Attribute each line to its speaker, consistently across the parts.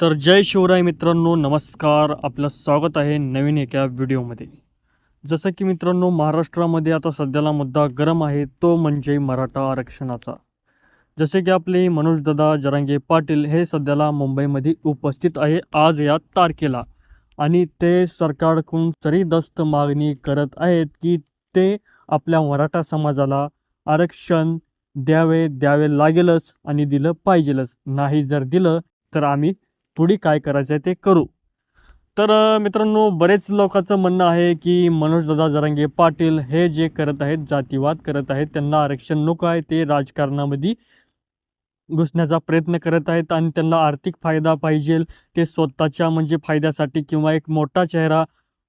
Speaker 1: तर जय शिवराय मित्रांनो नमस्कार. आपलं स्वागत आहे नवीन एका व्हिडिओमध्ये. जसं की मित्रांनो महाराष्ट्रामध्ये आता सध्याला मुद्दा गरम आहे तो म्हणजे मराठा आरक्षणाचा. जसे की आपले मनोजदादा जरांगे पाटील हे सध्याला मुंबईमध्ये उपस्थित आहे आज या तारखेला. आणि ते सरकारकडून दस्त मागणी करत आहेत की ते आपल्या मराठा समाजाला आरक्षण द्यावे द्यावे लागेलच आणि दिलं पाहिजेलच. नाही जर दिलं तर आम्ही पुढे काय करायचं आहे ते करू. तर मित्रांनो बरेच लोकांचं म्हणणं आहे की मनोजदादा जरांगे पाटील हे जे करत आहेत जातीवाद करत आहेत त्यांना आरक्षण नको आहे ते राजकारणामध्ये घुसण्याचा प्रयत्न करत आहेत आणि त्यांना आर्थिक फायदा पाहिजे ते स्वतःच्या म्हणजे फायद्यासाठी किंवा एक मोठा चेहरा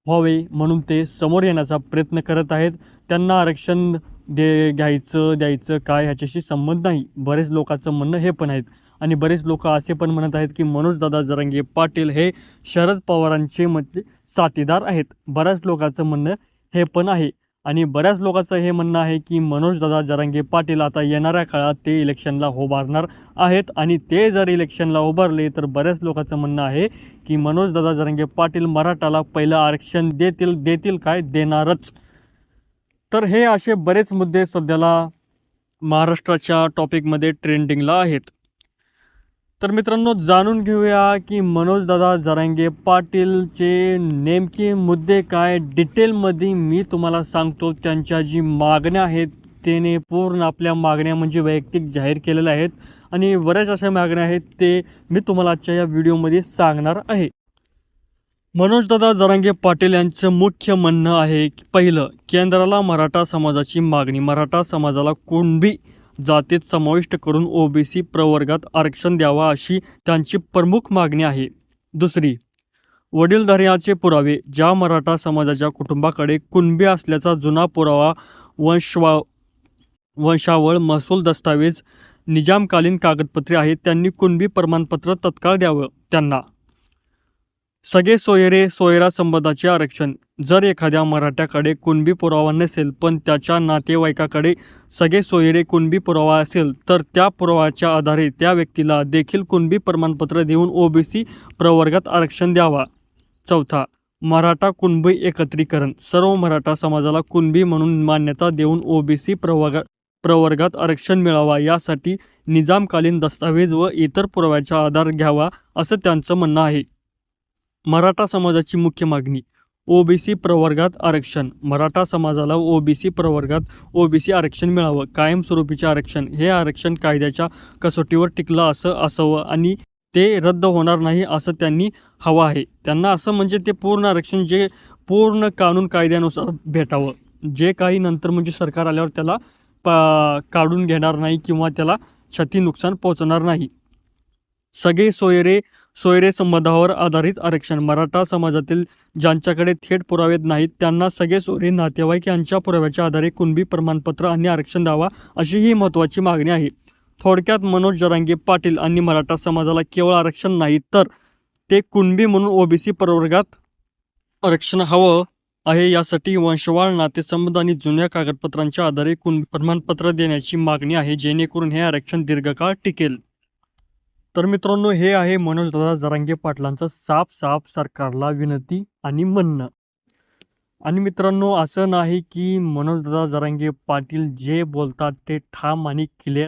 Speaker 1: व्हावे म्हणून ते समोर येण्याचा प्रयत्न करत आहेत. त्यांना आरक्षण दे घ्यायचं द्यायचं काय ह्याच्याशी संबंध नाही. बरेच लोकांचं म्हणणं हे पण आहेत. आणि बरेच लोक असे पण म्हणत आहेत की मनोजदादा जरांगे पाटील हे शरद पवारांचे म्हणजे साथीदार आहेत. बऱ्याच लोकांचं म्हणणं हे पण आहे. आणि बऱ्याच लोकांचं हे म्हणणं आहे की मनोजदादा जरांगे पाटील आता येणाऱ्या काळात ते इलेक्शनला उभारणार आहेत. आणि ते जर इलेक्शनला उभारले तर बऱ्याच लोकांचं म्हणणं आहे की मनोजदादा जरांगे पाटील मराठाला पहिलं आरक्षण देतील देतील काय? देणारच. तर हे असे बरेच मुद्दे सध्याला महाराष्ट्राच्या टॉपिकमध्ये ट्रेंडिंगला आहेत. तर मित्रांनो जाणून घेऊया की मनोजदादा जरांगे पाटीलचे नेमके मुद्दे काय डिटेलमध्ये मी तुम्हाला सांगतो. त्यांच्या जी मागण्या आहेत त्याने पूर्ण आपल्या मागण्या म्हणजे वैयक्तिक जाहीर केलेल्या आहेत. आणि बऱ्याच अशा मागण्या आहेत ते मी तुम्हाला आजच्या या व्हिडिओमध्ये सांगणार आहे. मनोजदादा जरांगे पाटील यांचं मुख्य म्हणणं आहे की पहिलं केंद्राला मराठा समाजाची मागणी मराठा समाजाला कुणबी जातीत समाविष्ट करून ओबीसी प्रवर्गात आरक्षण द्यावा अशी त्यांची प्रमुख मागणी आहे. दुसरी वडीलधार्याचे पुरावे ज्या मराठा समाजाच्या कुटुंबाकडे कुणबी असल्याचा जुना पुरावा वंशवा वंशावळ महसूल दस्तावेज निजामकालीन कागदपत्रे आहेत त्यांनी कुणबी प्रमाणपत्र तत्काळ द्यावं. त्यांना सगळे सोयरे सोयरा संबंधाचे आरक्षण. जर एखाद्या मराठ्याकडे कुणबी पुरावा नसेल पण त्याच्या नातेवाईकाकडे सगळे सोयरे कुणबी पुरावा असेल तर त्या पुराव्याच्या आधारे त्या व्यक्तीला देखील कुणबी प्रमाणपत्र देऊन ओबीसी प्रवर्गात आरक्षण द्यावा. चौथा मराठा कुणबी एकत्रीकरण. सर्व मराठा समाजाला कुणबी म्हणून मान्यता देऊन ओबीसी प्रवर्गा प्रवर्गात आरक्षण मिळावा यासाठी निजामकालीन दस्तावेज व इतर पुराव्याचा आधार घ्यावा असं त्यांचं म्हणणं आहे. मराठा समाजाची मुख्य मागणी. ओबीसी प्रवर्गात आरक्षण. मराठा समाजाला ओबीसी प्रवर्गात ओबीसी आरक्षण मिळावं. कायमस्वरूपीचे आरक्षण. हे आरक्षण कायद्याच्या कसोटीवर टिकलं असं असावं आणि ते रद्द होणार नाही असं त्यांनी हवं आहे. त्यांना असं म्हणजे ते पूर्ण आरक्षण जे पूर्ण कानून कायद्यानुसार भेटावं. जे काही नंतर म्हणजे सरकार आल्यावर त्याला पा काढून घेणार नाही किंवा त्याला क्षती नुकसान पोहोचणार नाही. सगळे सोयरे सोयरे संबंधावर आधारित आरक्षण. मराठा समाजातील ज्यांच्याकडे थेट पुरावे नाहीत त्यांना सगळे सोयरे नातेवाईक यांच्या पुराव्याच्या आधारे कुणबी प्रमाणपत्र आणि आरक्षण द्यावा अशी ही महत्त्वाची मागणी आहे. थोडक्यात मनोज जरांगे पाटील आणि मराठा समाजाला केवळ आरक्षण नाही तर ते कुणबी म्हणून ओबीसी प्रवर्गात आरक्षण हवं आहे यासाठी वंशवाळ नातेसंबंध आणि जुन्या कागदपत्रांच्या आधारे कुण प्रमाणपत्र देण्याची मागणी आहे जेणेकरून हे आरक्षण दीर्घकाळ टिकेल. तर मित्रांनो हे आहे मनोजदादा जरांगे पाटलांचं साफ साफ सरकारला विनंती आणि म्हणणं. आणि मित्रांनो असं नाही की मनोजदादा जरांगे पाटील जे बोलतात ते ठाम आणि क्लिअर